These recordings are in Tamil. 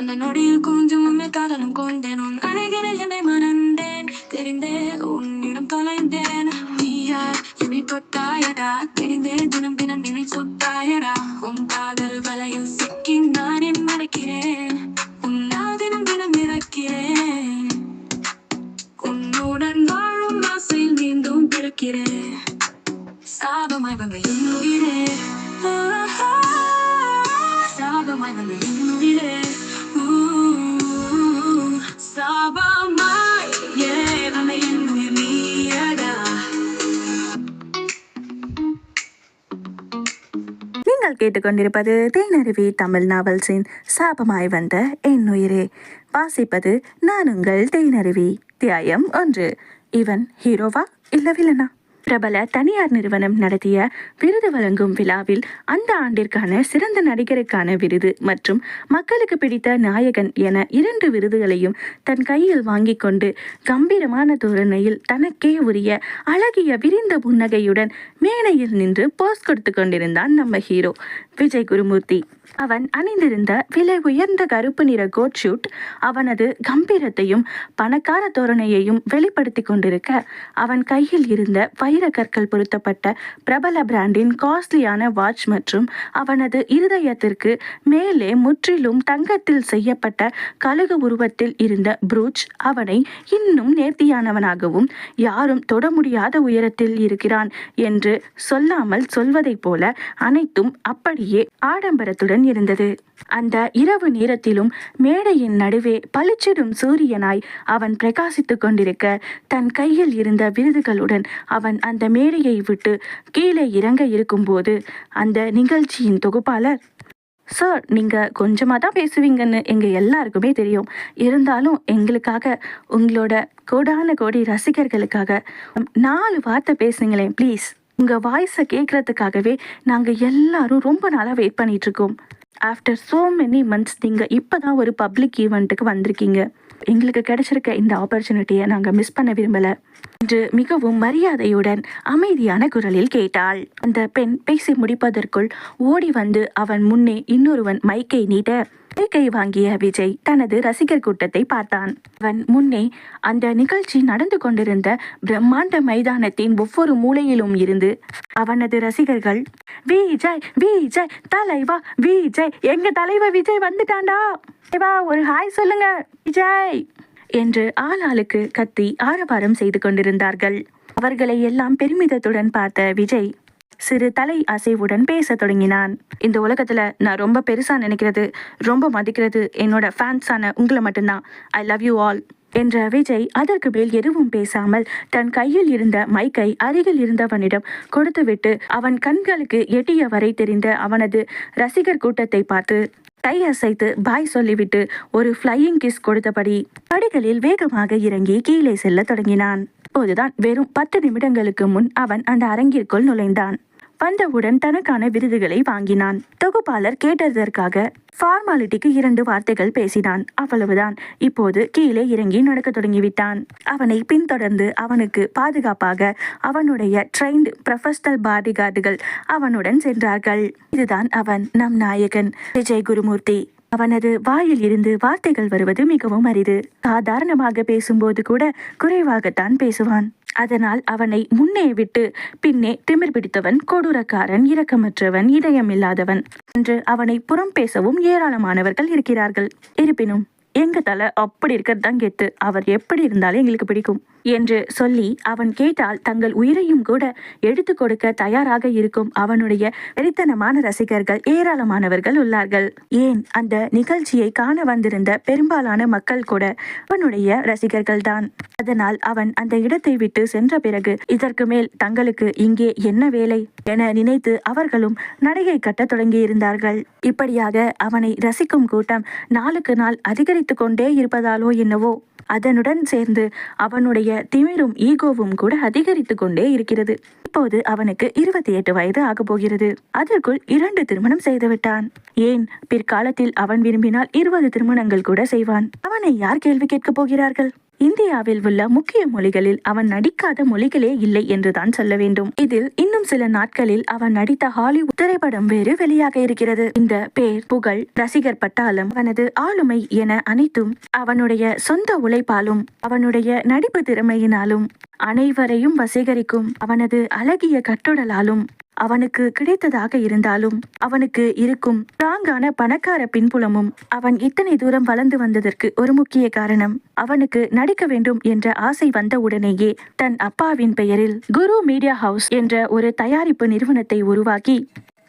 அந்த நொடியில் கொஞ்சம் உண்மை காதலும் கொண்டேன். உன் அருகில் என்னை மறந்தேன் தெரிந்தே உன்னிடம் தொலைந்தேன். நீயா என்னை தொட்டாயடா. தெரிந்தே தினம் தினம் நினை சொத்தாயடா உன் காதல் வலையில் சிக்கி நான் கேட்டுக்கொண்டிருப்பது தேனருவி தமிழ் நாவல்ஸின் சாபமாய் வந்த என் உயிரே. வாசிப்பது நான் உங்கள் தேனருவி. தியாயம் ஒன்று. இவன் ஹீரோவா இல்லை வில்லனா? பிரபல தனியார் நிறுவனம் நடத்திய விருது வழங்கும் விழாவில் அந்த ஆண்டிற்கான சிறந்த நடிகருக்கான விருது மற்றும் மக்களுக்கு பிடித்த நாயகன் என இரண்டு விருதுகளையும் தன் கையில் வாங்கிக் கொண்டு கம்பீரமான தோரணையில் தனக்கே உரிய அழகிய விரிந்த புன்னகையுடன் மேடையில் நின்று போஸ் கொடுத்து கொண்டிருந்தான் நம்ம ஹீரோ. விஜய் குருமூர்த்தி. அவன் அணிந்திருந்த விலை உயர்ந்த கருப்பு நிற கோட் ஷூட் அவனது கம்பீரத்தையும் பணக்கார தோரணையையும் வெளிப்படுத்தி கொண்டிருக்க அவன் கையில் இருந்த வைரக்கற்கள் பொருத்தப்பட்ட பிரபல பிராண்டின் காஸ்ட்லியான வாட்ச் மற்றும் அவனது இருதயத்திற்கு மேலே முற்றிலும் தங்கத்தில் செய்யப்பட்ட கழுகு உருவத்தில் இருந்த புரூச் அவனை இன்னும் நேர்த்தியானவனாகவும் யாரும் தொட முடியாத உயரத்தில் இருக்கிறான் என்று சொல்லாமல் சொல்வதைப் போல அனைத்தும் அப்படியே ஆடம்பரத்துடன் இருந்தது. அந்த இரவு நேரத்திலும் மேடையின் நடுவே பளிச்சிடும் சூரியனாய் அவன் பிரகாசித்துக் கொண்டிருக்க தன் கையில் இருந்த விருதுகளுடன் அவன் அந்த மேடையை விட்டு கீழே இறங்க இருக்கும்போது அந்த நிகழ்ச்சியின் தொகுப்பாளர் சார் நீங்கள் கொஞ்சமாக தான் பேசுவீங்கன்னு எங்கள் எல்லாருக்குமே தெரியும். இருந்தாலும் எங்களுக்காக உங்களோட கோடான கோடி ரசிகர்களுக்காக நாலு வார்த்தை பேசுங்களேன் ப்ளீஸ். உங்கள் வாய்ஸை கேட்குறதுக்காகவே நாங்கள் எல்லாரும் ரொம்ப நாளாக வெயிட் பண்ணிகிட்ருக்கோம் ஆஃப்டர் ஸோ மெனி மந்த்ஸ் நீங்கள் இப்போ தான் ஒரு பப்ளிக் ஈவெண்ட்டுக்கு வந்திருக்கீங்க. எங்களுக்கு கிடைச்சிருக்க இந்த ஆப்பர்ச்சுனிட்டியை நாங்கள் மிஸ் பண்ண விரும்பலை என்று மிகவும் மரியாதையுடன் அமைதியான குரலில் கேட்டாள். அந்த பெண் பேசி முடிப்பதற்குள் ஓடி வந்து அவன் முன்னே இன்னொருவன் மைக்கை நீட்ட மைக்கை வாங்கிய விஜய் தனது ரசிகர் கூட்டத்தை பார்த்தான். அவன் முன்னே அந்த நிகழ்ச்சி நடந்து கொண்டிருந்த பிரம்மாண்ட மைதானத்தின் ஒவ்வொரு மூலையிலும் இருந்து அவனது ரசிகர்கள் விஜய் விஜய் தலைவா விஜய் எங்க தலைவர் விஜய் வந்துட்டாண்டா தலைவா ஒரு ஹாய் சொல்லுங்க விஜய்! என்று ஆள் ஆளுக்கு கத்தி ஆரவாரம் செய்து கொண்டிருந்தார்கள். அவர்களை எல்லாம் பெருமிதத்துடன் பார்த்த விஜய் சிறு தலை அசைவுடன் பேசத் தொடங்கினான். இந்த உலகத்துல நான் ரொம்ப பெருசா நினைக்கிறது ரொம்ப மதிக்கிறது என்னோட ஃபேன்ஸான உங்களை மட்டும்தான். ஐ லவ் யூ ஆல் என்ற விஜய் அதற்கு மேல் எதுவும் பேசாமல் தன் கையில் இருந்த மைக்கை அருகில் இருந்தவனிடம் கொடுத்துவிட்டு அவன் கண்களுக்கு எட்டிய வரை தெரிந்த அவனது ரசிகர் கூட்டத்தை பார்த்து கை அசைத்து பாய் சொல்லிவிட்டு ஒரு ஃப்ளையிங் கிஸ் கொடுத்தபடி படிகளில் வேகமாக இறங்கி கீழே செல்ல தொடங்கினான். அப்போதுதான் வெறும் பத்து நிமிடங்களுக்கு முன் அவன் அந்த அரங்கிற்குள் நுழைந்தான். வந்தவுடன் தனக்கான விருதுகளை வாங்கினான். தொகுப்பாளர் கேட்டதற்காக ஃபார்மாலிட்டிக்கு இரண்டு வார்த்தைகள் பேசினான். அவ்வளவுதான். இப்போது கீழே இறங்கி நடக்க தொடங்கிவிட்டான். அவனை பின்தொடர்ந்து அவனுக்கு பாதுகாப்பாக அவனுடைய ட்ரெயின்டு ப்ரொஃபஷனல் பாடிகார்டுகள் அவனுடன் சென்றார்கள். இதுதான் அவன் நம் நாயகன் விஜய் குருமூர்த்தி. அவனது வாயில் இருந்து வார்த்தைகள் வருவது மிகவும் அரிது. சாதாரணமாக பேசும்போது கூட குறைவாகத்தான் பேசுவான். அதனால் அவனை முன்னே விட்டு பின்னே திமிர் பிடித்தவன் கொடூரக்காரன் இரக்கமற்றவன் இதயமில்லாதவன் என்று அவனை புறம் பேசவும் ஏராளமானவர்கள் இருக்கிறார்கள். இருப்பினும் எங்க தலை அப்படி இருக்கிறது தான் கெத்து. அவர் எப்படி இருந்தாலும் எங்களுக்கு பிடிக்கும். என்று சொல்லி அவன் கேட்டால் தங்கள் உயிரையும் கூட எடுத்து கொடுக்க தயாராக இருக்கும் அவனுடைய வெறித்தனமான ரசிகர்கள் ஏராளமானவர்கள் உள்ளார்கள். ஏன் அந்த நிகழ்ச்சியை காண வந்திருந்த பெரும்பாலான மக்கள் கூட அவனுடைய ரசிகர்கள் தான் அதனால் அவன் அந்த இடத்தை விட்டு சென்ற பிறகு இதற்கு மேல் தங்களுக்கு இங்கே என்ன வேலை? என நினைத்து அவர்களும் நடிகை கட்டத் தொடங்கியிருந்தார்கள். இப்படியாக அவனை ரசிக்கும் கூட்டம் நாளுக்கு நாள் அதிகரித்து கொண்டே இருப்பதாலோ என்னவோ. அதனுடன் சேர்ந்து அவனுடைய திமிரும் ஈகோவும் கூட அதிகரித்து கொண்டே இருக்கிறது. இப்போது அவனுக்கு இருபத்தி எட்டு வயது ஆகப் போகிறது. அதற்குள் இரண்டு திருமணம் செய்துவிட்டான். ஏன்? பிற்காலத்தில் அவன் விரும்பினால் இருபது திருமணங்கள் கூட செய்வான். அவனை யார் கேள்வி கேட்கப் போகிறார்கள்? இந்தியாவில் உள்ள முக்கிய மொழிகளில் அவன் நடிக்காத மொழிகளே இல்லை என்றுதான் சொல்ல வேண்டும். இதில் இன்னும் சில நாட்களில் அவன் நடித்த ஹாலிவுட் திரைப்படம் வேறு வெளியாக இருக்கிறது. இந்த பேர் புகழ் ரசிகர் பட்டாலும் அவனது ஆளுமை என அனைத்தும் அவனுடைய சொந்த உழைப்பாலும் அவனுடைய நடிப்பு திறமையினாலும் அனைவரையும் வசீகரிக்கும் அவனது அழகிய கட்டுடலாலும் அவனுக்கு கிடைத்ததாக இருந்தாலும் அவனுக்கு இருக்கும் ஸ்ட்ராங்கான பணக்கார பின்புலமும் அவன் இத்தனை தூரம் வளர்ந்து வந்ததற்கு ஒரு முக்கிய காரணம். அவனுக்கு நடிக்க வேண்டும் என்ற ஆசை வந்த உடனேயே தன் அப்பாவின் பெயரில் குரு மீடியா ஹவுஸ் என்ற ஒரு தயாரிப்பு நிறுவனத்தை உருவாக்கி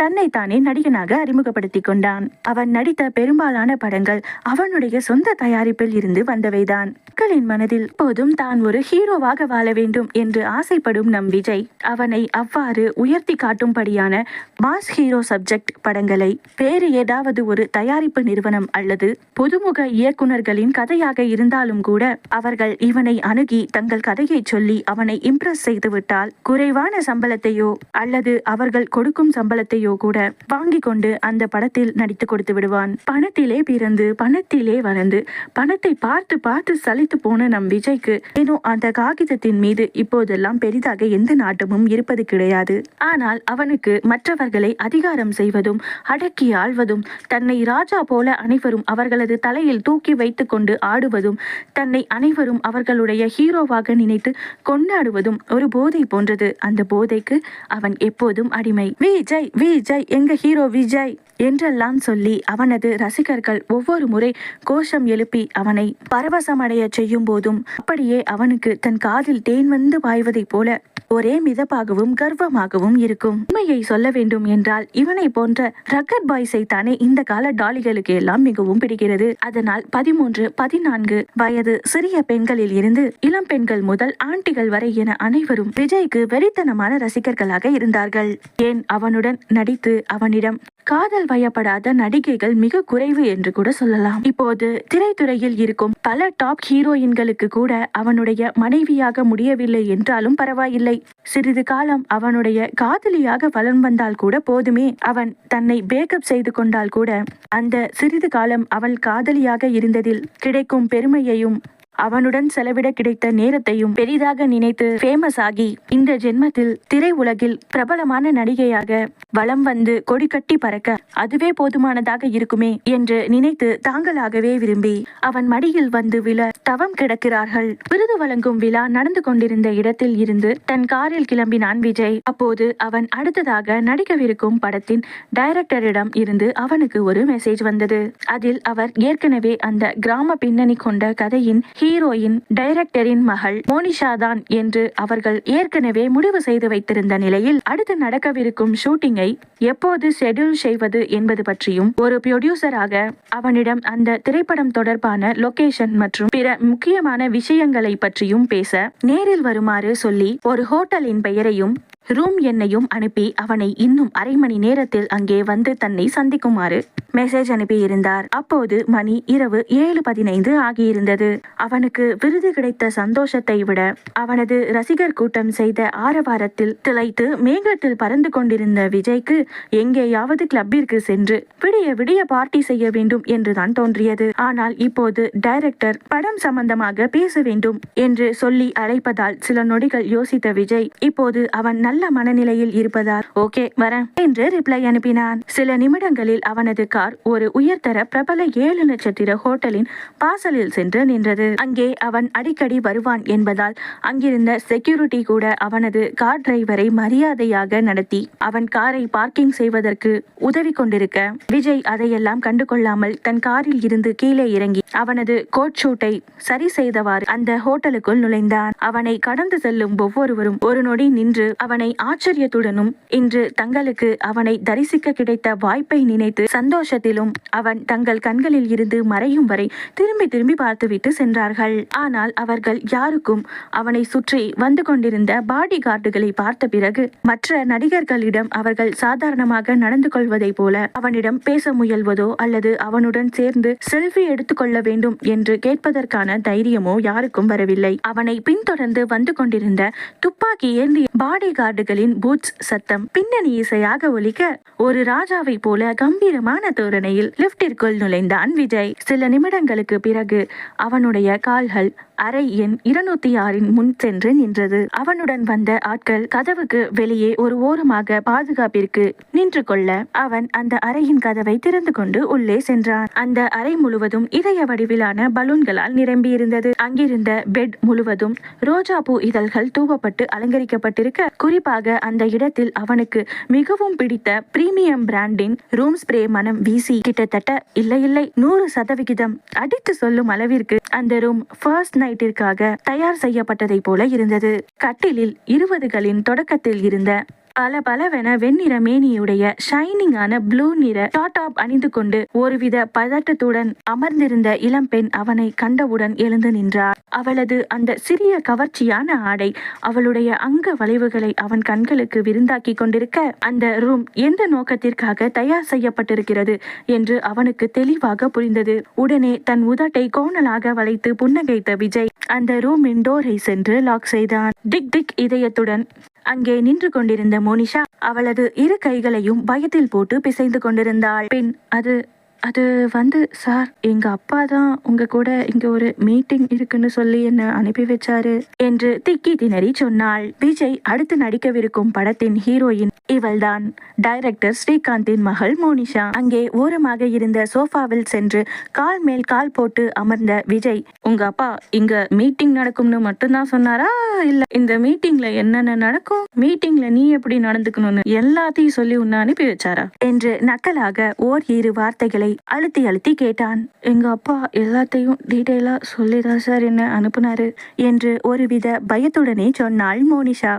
தன்னைத்தானே நடிகனாக அறிமுகப்படுத்திக் கொண்டான். அவன் நடித்த பெரும்பாலான படங்கள் அவனுடைய சொந்த தயாரிப்பில் இருந்து வந்தவைதான். மக்களின் மனதில் போதும் தான் ஒரு ஹீரோவாக வாழ வேண்டும் என்று ஆசைப்படும் நம் விஜய் அவனை அவ்வாறு உயர்த்தி காட்டும்படியான மாஸ் ஹீரோ சப்ஜெக்ட் படங்களை வேறு ஏதாவது ஒரு தயாரிப்பு நிறுவனம் அல்லது புதுமுக இயக்குனர்களின் கதையாக இருந்தாலும் கூட அவர்கள் இவனை அணுகி தங்கள் கதையை சொல்லி அவனை இம்ப்ரெஸ் செய்துவிட்டால் குறைவான சம்பளத்தையோ அல்லது அவர்கள் கொடுக்கும் சம்பளத்தையோ கூட வாங்கி கொண்டு அந்த படத்தில் நடித்து கொடுத்து விடுவான். பணத்திலே பிறந்து பணத்திலே வளர்ந்து பணத்தை பார்த்து பார்த்து சலித்து போன நம் விஜய்க்கு ஏனோ அந்த காகிதத்தின் மீது இப்போதெல்லாம் பெரிதாக எந்த நாட்டமும் இருப்பது கிடையாது. ஆனால் அவனுக்கு மற்றவர்களை அதிகாரம் செய்வதும் அடக்கி ஆள்வதும் தன்னை ராஜா போல அனைவரும் அவர்களது தலையில் தூக்கி வைத்துக் கொண்டு ஆடுவதும் தன்னை அனைவரும் அவர்களுடைய ஹீரோவாக நினைத்து கொண்டாடுவதும் ஒரு போதை போன்றது. அந்த போதைக்கு அவன் எப்போதும் அடிமை. விஜய் விஜய்! எங்க ஹீரோ விஜய் என்றெல்லாம் சொல்லி அவனது ரசிகர்கள் ஒவ்வொரு முறை கோஷம் எழுப்பி அவனை பரவசமடைய செய்யும் போதும் அப்படியே அவனுக்கு தன் காதில் தேன் வந்து பாய்வதைப் போல ஒரே மிதப்பாகவும் கர்வமாகவும் இருக்கும். உண்மையை சொல்ல வேண்டும் என்றால் இவனை போன்ற ரக்கட் பாய்ஸை தானே இந்த கால டாலிகளுக்கு எல்லாம் மிகவும் பிடிக்கிறது. அதனால் பதிமூன்று பதினான்கு வயது சிறிய பெண்களில் இருந்து இளம் பெண்கள் முதல் ஆண்டிகள் வரை என அனைவரும் விஜய்க்கு வெறித்தனமான ரசிகர்களாக இருந்தார்கள். ஏன் அவனுடன் நடி நடித்து அவனிடம் காதல் வயப்படாத நடிகைகள் மிக குறைவு என்று கூட சொல்லலாம். இப்போது திரைத்துறையில் இருக்கும் பல டாப் ஹீரோயின்களுக்கு கூட அவனுடைய மனைவியாக முடியவில்லை என்றாலும் பரவாயில்லை. சிறிது காலம் அவனுடைய காதலியாக வலம் வந்தால் கூட போதுமே. அவன் தன்னை பேக்கப் செய்து கொண்டால் கூட அந்த சிறிது காலம் அவள் காதலியாக இருந்ததில் கிடைக்கும் பெருமையையும் அவனுடன் செலவிட கிடைத்த நேரத்தையும் பெரிதாக நினைத்து ஃபேமஸ் ஆகி இந்த ஜென்மத்தில் திரை உலகில் பிரபலமான நடிகையாக வலம் வந்து கொடி கட்டி பறக்க அதுவே போதுமானதாக இருக்குமே என்று நினைத்து தாங்களாகவே விரும்பி அவன் மடியில் வந்து விழ தவம் கிடக்கிறார்கள். விருது வழங்கும் விழா நடந்து கொண்டிருந்த இடத்தில் இருந்து தன் காரில் கிளம்பினான் விஜய். அப்போது அவன் அடுத்ததாக நடிக்கவிருக்கும் படத்தின் டைரக்டரிடம் இருந்து அவனுக்கு ஒரு மெசேஜ் வந்தது. அதில் அவர் ஏற்கனவே அந்த கிராம பின்னணி கொண்ட கதையின் ஹீரோயின் டைரக்டரின் மகள் மோனிஷா தான் என்று அவர்கள் ஏற்கனவே முடிவு செய்து வைத்திருந்த நிலையில் அடுத்து நடக்கவிருக்கும் ஷூட்டிங்கை எப்போது ஷெட்யூல் செய்வது என்பது பற்றியும் ஒரு ப்ரொடியூசராக அவனிடம் அந்த திரைப்படம் தொடர்பான லொகேஷன் மற்றும் பிற முக்கியமான விஷயங்களை பற்றியும் பேச நேரில் வருமாறு சொல்லி ஒரு ஹோட்டலின் பெயரையும் ரூம் எண்ணையும் அனுப்பி அவனை இன்னும் அரை மணி நேரத்தில் அங்கே வந்து தன்னை சந்திக்குமாறு மெசேஜ் அனுப்பியிருந்தார். அப்போது மணி இரவு ஏழு பதினைந்து ஆகியிருந்தது. அவனுக்கு விருது கிடைத்த சந்தோஷத்தை விட அவனது ரசிகர் கூட்டம் செய்த ஆரவாரத்தில் திளைத்து மேகத்தில் பறந்து கொண்டிருந்த விஜய்க்கு எங்கேயாவது கிளப்பிற்கு சென்று விடிய விடிய பார்ட்டி செய்ய வேண்டும் என்றுதான் தோன்றியது. ஆனால் இப்போது டைரக்டர் படம் சம்பந்தமாக பேச வேண்டும் என்று சொல்லி அழைப்பதால் சில நொடிகள் யோசித்த விஜய் இப்போது அவன் நல்ல மனநிலையில் இருப்பதால் ஓகே வரேன் என்று ரிப்ளை அனுப்பினான். சில நிமிடங்களில் அவனது கார் ஒரு உயர்தர பிரபல ஏழு நட்சத்திர ஹோட்டலின் பாசலில் சென்று நின்றது. அங்கே அவன் அடிக்கடி வருவான் என்பதால் அங்கிருந்த செக்யூரிட்டி கூட அவனது கார் டிரைவரை மரியாதையாக நடத்தி அவன் காரை பார்க்கிங் செய்வதற்கு உதவி கொண்டிருக்க. விஜய் அதையெல்லாம் கண்டுகொள்ளாமல் தன் காரில் இருந்து கீழே இறங்கி அவனது கோட் ஷூட்டை சரி செய்தவாறு அந்த ஹோட்டலுக்குள் நுழைந்தான். அவனை கடந்து செல்லும் ஒவ்வொருவரும் ஒரு நொடி நின்று அவன் ஆச்சரியத்துடனும் இன்று தங்களுக்கு அவனை தரிசிக்க கிடைத்த வாய்ப்பை நினைத்து சந்தோஷத்திலும் அவன் தங்கள் கண்களில் இருந்து மறையும் வரை திரும்பி திரும்பி பார்த்துவிட்டு சென்றார்கள். ஆனால் அவர்கள் யாருக்கும் அவனை சுற்றி வந்து கொண்டிருந்த பாடி கார்டுகளை பார்த்த பிறகு மற்ற நடிகர்களிடம் அவர்கள் சாதாரணமாக நடந்து கொள்வதைப் போல அவனிடம் பேச முயல்வதோ அல்லது அவனுடன் சேர்ந்து செல்ஃபி எடுத்துக்கொள்ள வேண்டும் என்று கேட்பதற்கான தைரியமோ யாருக்கும் வரவில்லை. அவனை பின்தொடர்ந்து வந்து கொண்டிருந்த துப்பாக்கி ஏந்திய பாடி கார்டுகளின் பூட்ஸ் சத்தம் பின்னணி இசையாக ஒலிக்க ஒரு ராஜாவை போல கம்பீரமான தோரணையில் லிப்டிற்குள் நுழைந்தான் விஜய். சில நிமிடங்களுக்கு பிறகு அவனுடைய கால்கள் அறை எண் இருநூத்தி ஆறின் முன் சென்று நின்றது. அவனுடன் வந்த ஆட்கள் கதவுக்கு வெளியே ஒரு ஓரமாக பாதுகாப்பிற்கு நின்று கொள்ள அவன் அந்த அறையின் கதவை திறந்து கொண்டு உள்ளே சென்றான். அந்த அறை முழுவதும் இதய வடிவிலான பலூன்களால் நிரம்பியிருந்தது. அங்கிருந்த பெட் முழுவதும் ரோஜா பூ இதழ்கள் தூவப்பட்டு அலங்கரிக்கப்பட்டிருக்க குறி குறிப்பாக அந்த இடத்தில் அவனுக்கு மிகவும் பிடித்த பிரீமியம் பிராண்டின் ரூம் ஸ்ப்ரே மனம் வீசி கிட்டத்தட்ட இல்லை இல்லை நூறு சதவிகிதம் அடித்து சொல்லும் அளவிற்கு அந்த ரூம் ஃபர்ஸ்ட் நைட்டிற்காக தயார் செய்யப்பட்டதை போல இருந்தது. கட்டிலில் இருபதுகளின் தொடக்கத்தில் இருந்த பல பலவென வெண்ணிற மேனியுடைய ஷைனிங்கான ப்ளூ நிற டாப் அணிந்து கொண்டு ஒருவித பதட்டத்துடன் அமர்ந்திருந்த இளம்பெண் அவனை கண்டவுடன் எழுந்து நின்றார் அவளது அந்த சிறிய கவர்ச்சியான ஆடை அவளுடைய அங்க வளைவுகளை அவன் கண்களுக்கு விருந்தாக்கி கொண்டிருக்க அந்த ரூம் எந்த நோக்கத்திற்காக தயார் செய்யப்பட்டிருக்கிறது என்று அவனுக்கு தெளிவாக புரிந்தது. உடனே தன் உதட்டை கோணலாக வளைத்து புன்னகைத்த விஜய் அந்த ரூமின் டோரை சென்று லாக் செய்தான். டிக் டிக் இதயத்துடன் அங்கே நின்று கொண்டிருந்த மோனிஷா அவளது இரு கைகளையும் பயத்தில் போட்டு பிசைந்து கொண்டிருந்தாள். பின் அது அது வந்து சார் எங்க அப்பா தான் உங்க கூட இங்க ஒரு மீட்டிங் இருக்குன்னு சொல்லி என்ன அனுப்பி வச்சாரு என்று திக்கி திணறி சொன்னாள். விஜய் அடுத்து நடிக்கவிருக்கும் படத்தின் ஹீரோயின் இவள்தான். டைரக்டர் ஸ்ரீகாந்தின் மகள் மோனிஷா. அங்கே ஓரமாக இருந்த சோஃபாவில் சென்று கால் மேல் கால் போட்டு அமர்ந்த விஜய் உங்க அப்பா இங்க மீட்டிங் நடக்கும்னு மட்டும்தான் சொன்னாரா? இல்ல இந்த மீட்டிங்ல என்னென்ன நடக்கும்? மீட்டிங்ல நீ எப்படி நடந்துக்கணும்னு எல்லாத்தையும் சொல்லி உன்னை அனுப்பி வச்சாரா? என்று நக்கலாக ஓர் இரு வார்த்தைகளை அழுத்தி அழுத்தி கேட்டான். எங்க அப்பா எல்லாத்தையும் டீட்டெயிலா சொல்லிதான் சார் என்ன அனுப்புனாரு என்று ஒருவித பயத்துடனே சொன்னாள் மோனிஷா.